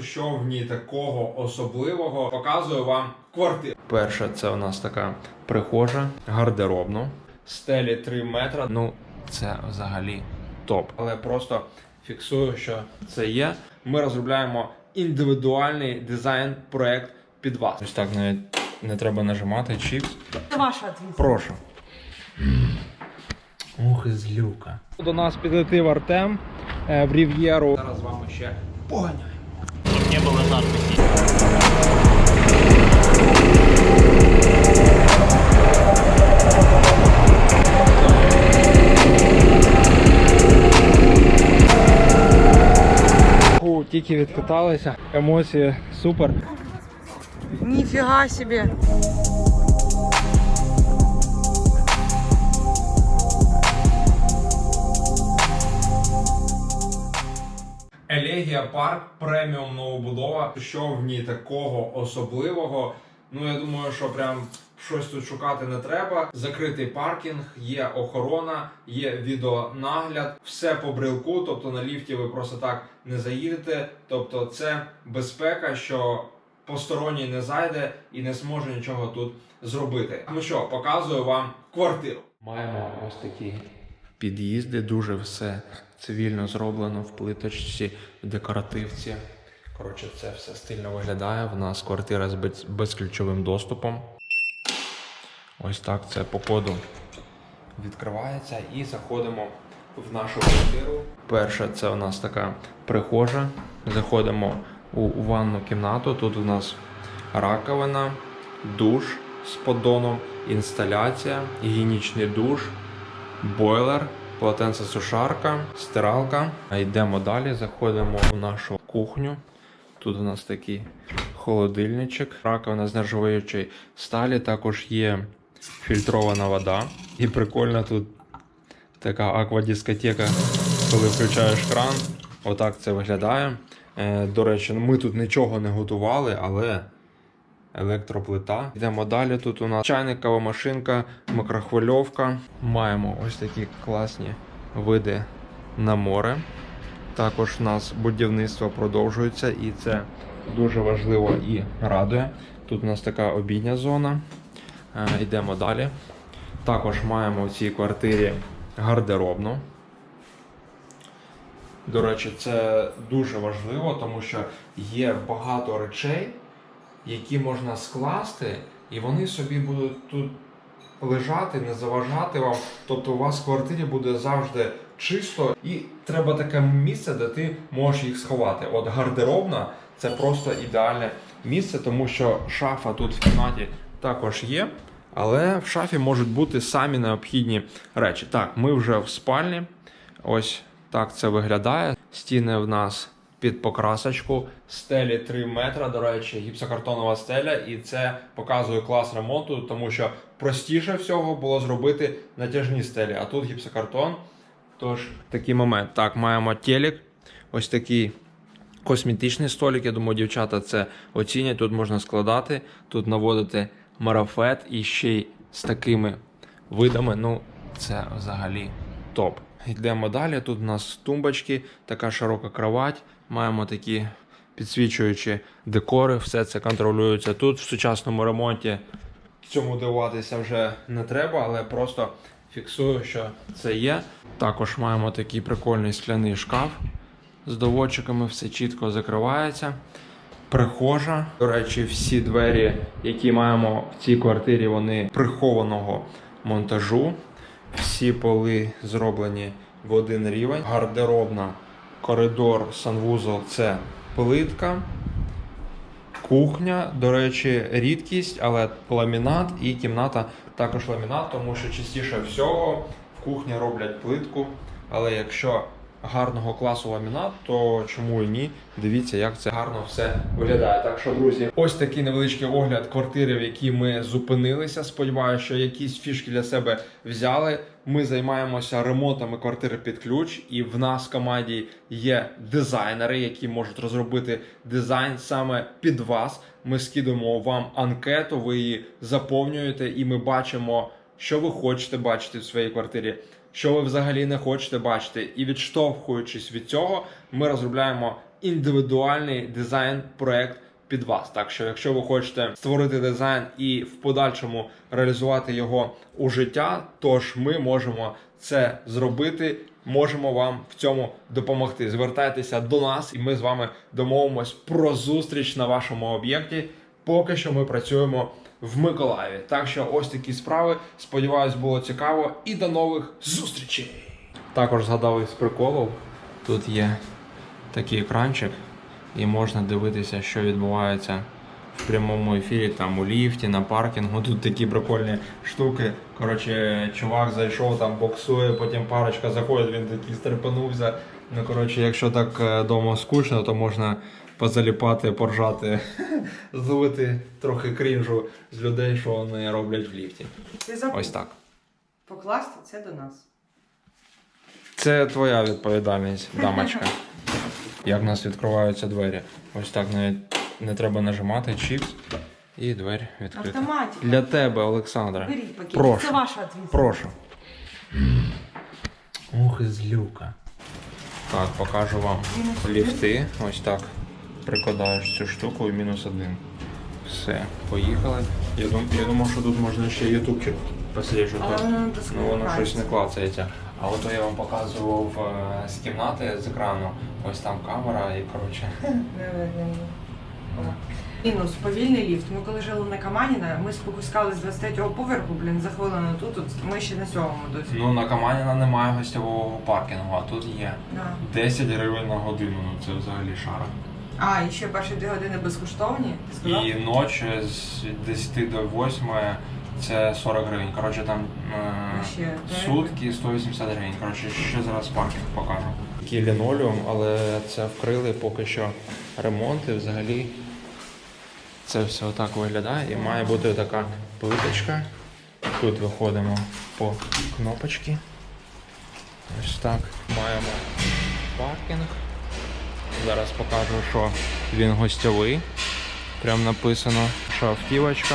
Що в ній такого особливого показую вам квартиру. Перше, це у нас така прихожа, гардеробно. Стелі 3 метра. Ну, це взагалі топ. Але просто фіксую, що це є. Ми розробляємо індивідуальний дизайн проект під вас. Ось так навіть не треба нажимати чіпс. Це ваша відповідь. Прошу. Ох, і злюка. До нас підлетив Артем е, в Рів'єру. Зараз з вами ще поганяємо. Не было надписи. Фу, Тільки відкаталися, емоції супер. Ніфіга собі. Елегія парк преміум новобудова. Що в ній такого особливого? Ну я думаю, що прям щось тут шукати не треба. Закритий паркінг, є охорона, є відеонагляд, все по брелку. Тобто на ліфті ви просто так не заїдете. Тобто, це безпека, що посторонній не зайде і не зможе нічого тут зробити. Ну що, показую вам квартиру. Маємо ось такі під'їзди, дуже все цивільно зроблено в плиточці, в декоративці. Коротше, це все стильно виглядає. В нас квартира з безключовим доступом. Ось так це по коду відкривається і заходимо в нашу квартиру. Перше, це у нас така прихожа. Заходимо у, ванну кімнату. Тут у нас раковина, душ з поддоном, інсталяція, гігієнічний душ, бойлер, полотенцесушарка, стиралка. А Йдемо далі, заходимо в нашу кухню. Тут у нас такий холодильничок, раковина з нержавіючої сталі, також є фільтрована вода. І прикольно тут така аквадискотека, коли включаєш кран. Отак це виглядає. Е, до речі, ми тут нічого не готували, але електроплита. Йдемо далі. Тут у нас чайникова машинка, микрохвильовка. Маємо ось такі класні види на море. Також у нас будівництво продовжується, і це дуже важливо і радує. Тут у нас така обідня зона. Е, Йдемо далі. Також маємо в цій квартирі гардеробну. До речі, це дуже важливо, тому що є багато речей, які можна скласти, і вони собі будуть тут лежати, не заважати вам. Тобто у вас в квартирі буде завжди чисто, і треба таке місце, де ти можеш їх сховати. От гардеробна це просто ідеальне місце, тому що шафа тут в кімнаті також є. Але в шафі можуть бути самі необхідні речі. Так, ми вже в спальні. Ось так це виглядає. Стіни в нас під покрасочку, стелі 3 метра. До речі, гіпсокартонова стеля, і це показує клас ремонту, тому що простіше всього було зробити натяжні стелі, а тут гіпсокартон. Тож такий момент. Так, маємо телек. Ось такий косметичний столик. Я думаю, дівчата це оцінять. Тут можна складати, тут наводити марафет і ще й з такими видами. Ну, це взагалі топ. Йдемо далі. Тут у нас тумбочки, така широка кровать. Маємо такі підсвічуючі декори. Все це контролюється тут. В сучасному ремонті цьому дивуватися вже не треба, але просто фіксую, що це є. Також маємо такий прикольний скляний шкаф з доводчиками, все чітко закривається. Прихожа. До речі, всі двері, які маємо в цій квартирі, вони прихованого монтажу. Всі поли зроблені в один рівень. Гардеробна, коридор, санвузол це плитка. Кухня, до речі, рідкість, але ламінат і кімната також ламінат, тому що частіше всього в кухні роблять плитку. Але якщо гарного класу ламінат, то чому і ні? Дивіться, як це гарно все виглядає. Так що, друзі, ось такий невеличкий огляд квартири, в якій ми зупинилися. Сподіваюся, що якісь фішки для себе взяли. Ми займаємося ремонтами квартири під ключ, і в нас в команді є дизайнери, які можуть розробити дизайн саме під вас. Ми скидуємо вам анкету, ви її заповнюєте, і ми бачимо, що ви хочете бачити в своїй квартирі, що ви взагалі не хочете бачити. І відштовхуючись від цього, ми розробляємо індивідуальний дизайн-проект під вас. Так що, якщо ви хочете створити дизайн і в подальшому реалізувати його у життя, тож ми можемо це зробити. Можемо вам в цьому допомогти. Звертайтеся до нас, і ми з вами домовимось про зустріч на вашому об'єкті. Поки що ми працюємо в Миколаєві. Так що ось такі справи. Сподіваюсь, було цікаво. І до нових зустрічей. Також згадав із приколів. Тут є такий екранчик, і можна дивитися, що відбувається в прямому ефірі, там у ліфті, на паркінгу. Тут такі прикольні штуки. Коротше, чувак зайшов, там боксує, потім парочка заходить, він такий стрепенувся. Ну, коротше, якщо так вдома скучно, то можна позаліпати, поржати, зловити трохи крінжу з людей, що вони роблять в ліфті. Ти забув. Ось так. Покласти це до нас. Це твоя відповідальність, дамочка. Як в нас відкриваються двері. Ось так навіть не треба нажимати чіпс і двері відкрита. Автоматика. Для тебе, Олександра. Беріть пакет. Прошу. Це ваша відповідь. Прошу. Ух, і злюка. Так, покажу вам ліфти. Ось так. Прикладаєш цю штуку і мінус один. Все, поїхали. Я, дум, я думав, що тут можна ще ютубчик посліджувати. Воно Ну воно щось не клацається. А от я вам показував е, з кімнати з екрану. Ось там камера і коротше. Мінус повільний ліфт. Ми коли жили на Каманіна, ми спускали з 23-го поверху, блін, за хвилину тут, от ми ще на сьомому досі. Ну на Каманіна немає гостьового паркінгу, а тут є. Да. 10 гривень на годину, ну це взагалі шара. А, і ще перші дві години безкоштовні. Ти сказав? І ночі з 10 до 8 це 40 гривень. Коротше, там е, Ще сутки 180 гривень. Коротше, ще зараз паркінг покажу. Такий лінолеум, але це вкрили поки що ремонти. Взагалі це все отак виглядає і має бути така плиточка. Тут виходимо по кнопочці. Ось так. Маємо паркінг. Зараз покажу, що він гостьовий. Прям написано, що автівочка.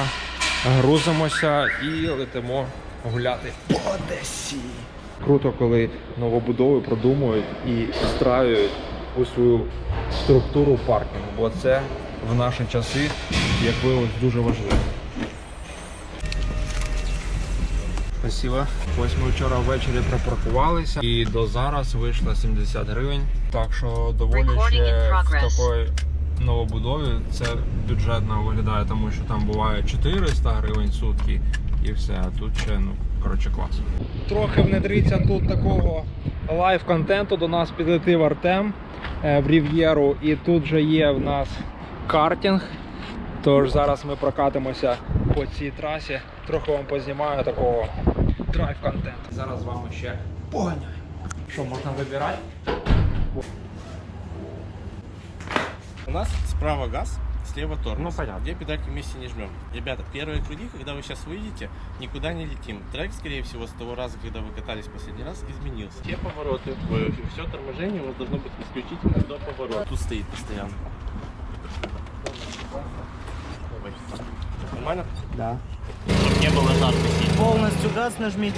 Грузимося і летимо гуляти по Одесі. Круто, коли новобудови продумують і встраюють у свою структуру паркінгу, бо це в наші часи, як виявилось, дуже важливо. Спасибо. Ось ми вчора ввечері припаркувалися і до зараз вийшло 70 гривень. Так що доволі ще в такої новобудові це бюджетно виглядає, тому що там буває 400 гривень сутки і все. А тут ще ну коротше клас. Трохи внедриться тут такого лайв-контенту. До нас підлетив Артем е, в Рів'єру, і тут же є в нас картинг. Тож зараз ми прокатимося по цій трасі. Трохи вам познімаю такого драйв-контенту. Зараз з вами ще поганяємо. Що, можна вибирати? У нас справа газ, слева тормоз. Ну, понятно. Где педальки вместе не жмем. Ребята, первые круги, когда вы сейчас выйдете, никуда не летим. Трек, скорее всего, с того раза, когда вы катались последний раз, изменился. Все повороты, все торможение у вас должно быть исключительно до поворота. Тут стоит постоянно. Нормально? Да. Чтоб не было жарко Полностью газ нажміть.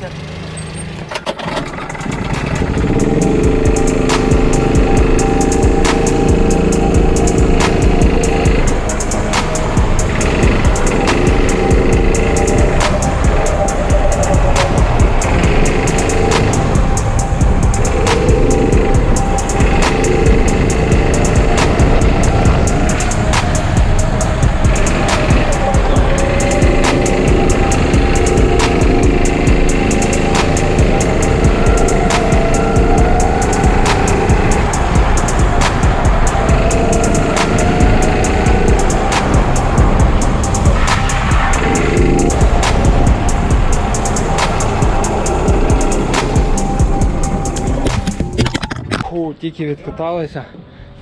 Тільки відкаталися.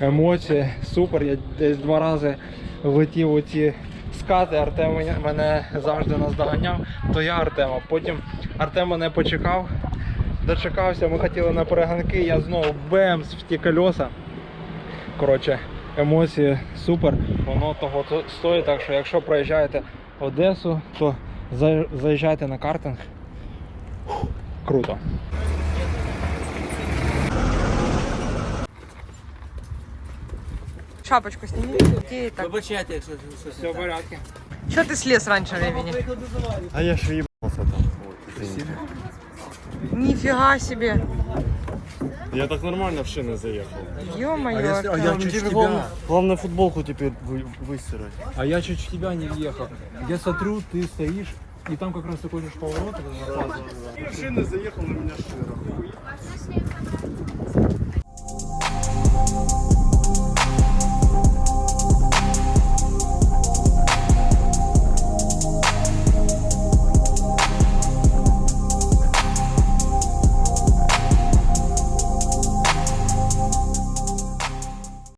Емоції супер. Я десь два рази летів у ці скати. Артем мене завжди наздоганяв, то я Артема. Потім Артем мене почекав, дочекався, ми хотіли на перегонки, я знову бемс в ті кольоса. Коротше, емоції супер, воно того стоїть. Так що якщо проїжджаєте Одесу, то заїжджайте на картинг. Круто. Шапочку сними. И так. Вибачайте, якщо щось. Все в порядку. Что ты слез раньше времени? А я ж ебался там. Нифига себе. Я так нормально в шины заехал. Ё-моё. А а Артём. я чуть тебя- главное, главное футболку теперь вы, выстирать. А я чуть в тебя не въехал. Я смотрю, ты стоишь, и там как раз такой же поворот. В шины заехал, на меня шира.